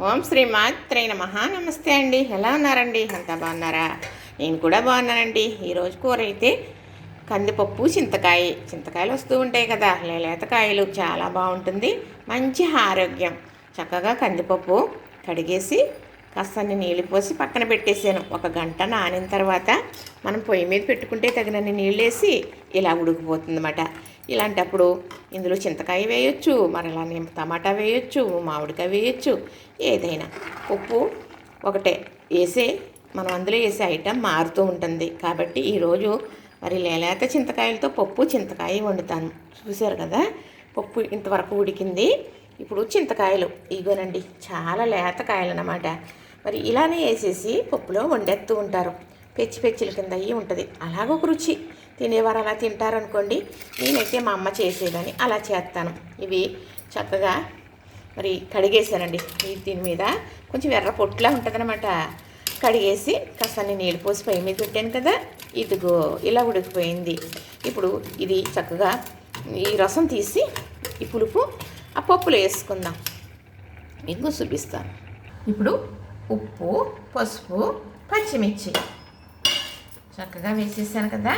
ఓం శ్రీ మాత్రే మహా నమస్తే అండి. ఎలా ఉన్నారండి? అంతా బాగున్నారా? నేను కూడా బాగున్నానండి. ఈరోజు కూర అయితే కందిపప్పు చింతకాయ. చింతకాయలు వస్తూ ఉంటాయి కదా. లేతకాయలు చాలా బాగుంటుంది. మంచి ఆరోగ్యం. చక్కగా కందిపప్పు కడిగేసి కాస్తన్ని నీళ్ళు పోసి పక్కన పెట్టేసాను ఒక గంట నానిన తర్వాత మనం పొయ్యి మీద పెట్టుకుంటే తగినన్ని నీళ్ళు వేసి ఇలా ఉడికిపోతుందన్నమాట. ఇలాంటప్పుడు ఇందులో చింతకాయ వేయొచ్చు మరలానే టమాటా వేయొచ్చు మామిడికాయ వేయొచ్చు ఏదైనా. ఉప్పు ఒకటే. వేసే మనం అందులో వేసే ఐటెం మారుతూ ఉంటుంది. కాబట్టి ఈరోజు మరి లేలేత చింతకాయలతో పప్పు చింతకాయ వండుతాను. చూశారు కదా? పప్పు ఇంతవరకు ఉడికింది. ఇప్పుడు చింతకాయలు. ఇగోనండి చాలా లేత కాయలు అన్నమాట మరి ఇలానే వేసేసి పప్పులో వండేస్తూ ఉంటారు. పెచ్చి పెచ్చిల కింద అయ్యి ఉంటుంది. అలాగొక రుచి. తినేవారు అలా తింటారనుకోండి నేనైతే మా అమ్మ చేసేదని అలా చేస్తాను. ఇవి చక్కగా మరి కడిగేసానండి ఈ దీని మీద కొంచెం ఎర్ర పొట్టులా ఉంటుందన్నమాట. కడిగేసి కాస్త నీళ్ళు పోసి పై మీద పెట్టాను కదా ఇదిగో ఇలా ఉడికిపోయింది. ఇప్పుడు ఇది చక్కగా ఈ రసం తీసి ఈ పులుపు ఆ పప్పులో వేసుకుందాం. మీకు చూపిస్తాను. ఇప్పుడు ఉప్పు పసుపు పచ్చిమిర్చి. చక్కగా వేసేసాను కదా.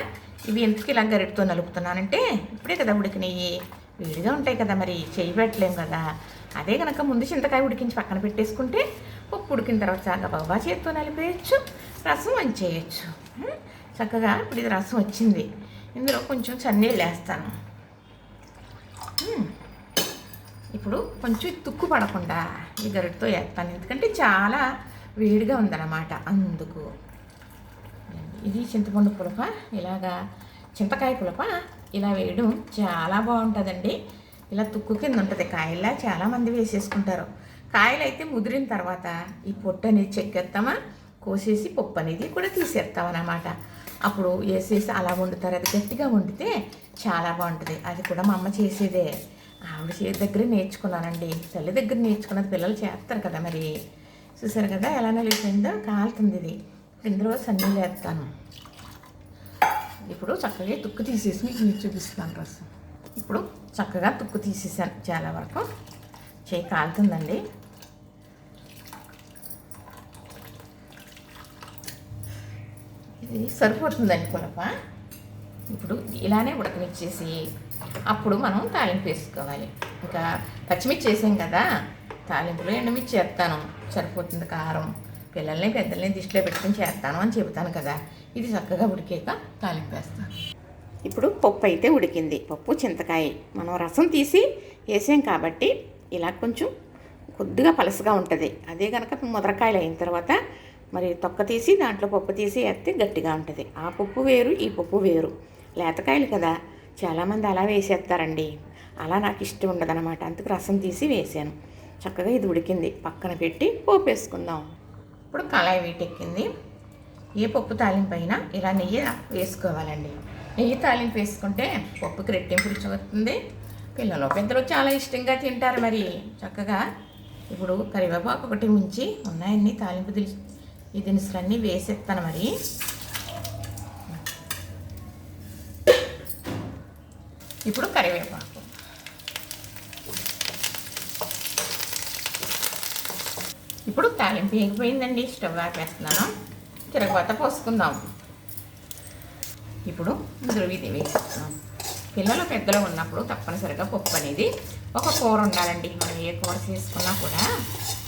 ఇవి ఎందుకు ఇలా గరిటితో నలుపుతున్నానంటే ఇప్పుడే కదా ఉడికినవి వేడిగా ఉంటాయి కదా మరి చేయి పెట్టలేం కదా. అదే కనుక ముందు చింతకాయ ఉడికించి పక్కన పెట్టేసుకుంటే ఉప్పు ఉడికిన తర్వాత చక్కగా బాబా చేతితో నలిపేయచ్చు రసం వంచేయచ్చు. ఉం? చక్కగా ఇప్పుడు ఇది రసం వచ్చింది. ఇందులో కొంచెం చన్నీళ్ళు వేస్తాను. ఇప్పుడు కొంచెం తుక్కు పడకుండా ఈ గరిటతో వేస్తాను ఎందుకంటే చాలా వేడిగా ఉందన్నమాట అందుకు. ఇది చింతపండు పులప. ఇలాగా చింతకాయ పులప. ఇలా వేయడం చాలా బాగుంటుందండి. ఇలా తుక్కు కింద ఉంటుంది. కాయల్లా చాలామంది వేసేసుకుంటారు. కాయలు అయితే ముదిరిన తర్వాత ఈ పొట్టు అనేది చెక్కేస్తామా? కోసేసి పప్పు అనేది కూడా తీసేస్తామన్నమాట. అప్పుడు వేసేసి అలా వండుతారు. అది గట్టిగా వండితే చాలా బాగుంటుంది. అది కూడా మా అమ్మ చేసేదే. ఆవిడ చేతి దగ్గర నేర్చుకున్నానండి. తల్లి దగ్గర నేర్చుకున్నది పిల్లలు చేస్తారు కదా మరి. చూసారు కదా ఎలా నలిగిపోయిందో? కాలుతుంది ఇది. ఇందులో సన్నీ వేస్తాను. ఇప్పుడు చక్కగా తుక్కు తీసేసి మీకు నేను చూపిస్తాను రసం ఇప్పుడు చక్కగా తుక్కు తీసేసాను చాలా వరకు. చేయి కాలుతుందండి. ఇది సరిపోతుందండి పులప ఇప్పుడు ఇలానే ఉడకనిచ్చేసి అప్పుడు మనం తాలింపు వేసుకోవాలి. ఇంకా పచ్చిమిర్చి వేసాం కదా తాలింపులో ఎండుమిర్చి చేస్తాను సరిపోతుంది కారం. పిల్లల్ని పెద్దల్ని దిష్టిలో పెట్టుకుని చేస్తాను అని చెబుతాను కదా. ఇది చక్కగా ఉడికాక తాలింపు వేస్తాను. ఇప్పుడు పప్పు అయితే ఉడికింది. పప్పు చింతకాయ. మనం రసం తీసి వేసాం కాబట్టి ఇలా కొంచెం కొద్దిగా పలసగా ఉంటుంది. అదే కనుక ముదరకాయలు అయిన తర్వాత మరి తొక్క తీసి దాంట్లో పప్పు తీసి వేస్తే గట్టిగా ఉంటుంది. ఆ పప్పు వేరు ఈ పప్పు వేరు. లేతకాయలు కదా. చాలామంది అలా వేసేస్తారండి అలా నాకు ఇష్టం ఉండదనమాట అందుకు రసం తీసి వేసాను. చక్కగా ఇది ఉడికింది. పక్కన పెట్టి పోపు వేసుకుందాం ఇప్పుడు కళాయి వీటెక్కింది. ఏ పప్పు తాలింపు అయినా ఇలా నెయ్యి వేసుకోవాలండి. నెయ్యి తాలింపు వేసుకుంటే పప్పుకి రెట్టింపు రుచి వస్తుంది. పిల్లలు పెద్దలు చాలా ఇష్టంగా తింటారు మరి. చక్కగా ఇప్పుడు కరివేపాకు ఒకటి మించి ఉన్నాయన్నీ తాలింపు దిలి ఈ దినుసులన్నీ వేసేస్తాను మరి. ఇప్పుడు కరివేపాకు. ఇప్పుడు తాలింపు ఎగిపోయిందండి స్టవ్ ఆపేస్తున్నాను. తిరగబాత పోసుకుందాం. ఇప్పుడు ఇందులో ఇది పిల్లలు పెద్దలు ఉన్నప్పుడు తప్పనిసరిగా పప్పు అనేది ఒక కూర ఉండాలండి. మనం ఏ కూర చేసుకున్నా కూడా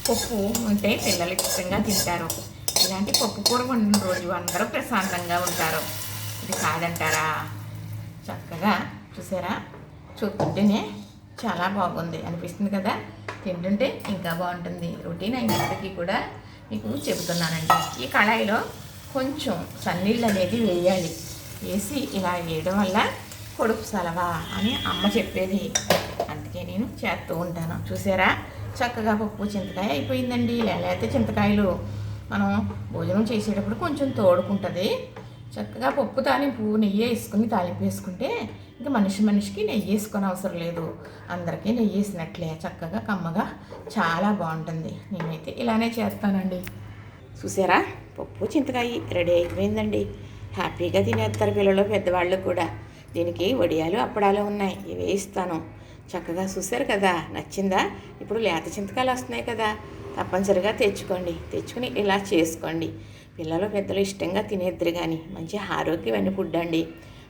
పప్పు ఉంటే పిల్లలు ఇష్టంగా తింటారు. ఇలాంటి పప్పు కూర వండిన రోజు అందరూ ప్రశాంతంగా ఉంటారు. ఇది కాదంటారా? చక్కగా చూసారా? చూస్తుంటేనే చాలా బాగుంది అనిపిస్తుంది కదా? తింటుంటే ఇంకా బాగుంటుంది. రొటీన్ అయినప్పటికీ కూడా మీకు చెబుతున్నానండి. ఈ కళాయిలో కొంచెం సన్నీళ్ళు అనేది వేయాలి. వేసి ఇలా వేయడం వల్ల కొడుకు సలవా అని అమ్మ చెప్పేది. అందుకే నేను చేస్తూ ఉంటాను. చూసారా? చక్కగా పప్పు చింతకాయ అయిపోయిందండి. లేకపోతే చింతకాయలు మనం భోజనం చేసేటప్పుడు కొంచెం తోడుకుంటుంది. చక్కగా పప్పు తాలింపు నెయ్యి వేసుకుని తాలింపు వేసుకుంటే ఇంకా మనిషి మనిషికి నెయ్యి వేసుకొని అవసరం లేదు. అందరికీ నెయ్యి వేసినట్లే. చక్కగా కమ్మగా చాలా బాగుంటుంది. నేనైతే ఇలానే చేస్తానండి. చూసారా? పప్పు చింతకాయ రెడీ అయిపోయిందండి. హ్యాపీగా తినేస్తారు పిల్లలు పెద్దవాళ్ళు కూడా. దీనికి వడియాలు అప్పడాలు ఉన్నాయి. ఇవి ఇస్తాను. చక్కగా చూసారు కదా? నచ్చిందా? ఇప్పుడు లేత చింతకాయలు వస్తున్నాయి కదా? తప్పనిసరిగా తెచ్చుకోండి. తెచ్చుకుని ఇలా చేసుకోండి. పిల్లలు పెద్దలు ఇష్టంగా తినేద్దరు కానీ మంచి ఆరోగ్యమైన ఫుడ్ అండి.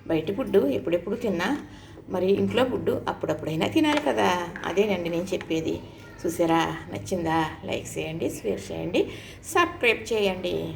బయట ఫుడ్డు ఎప్పుడెప్పుడు తిన్నా మరి ఇంట్లో ఫుడ్డు అప్పుడప్పుడైనా తినాలి కదా. అదేనండి నేను చెప్పేది. చూసారా? నచ్చిందా? లైక్ చేయండి షేర్ చేయండి సబ్స్క్రైబ్ చేయండి.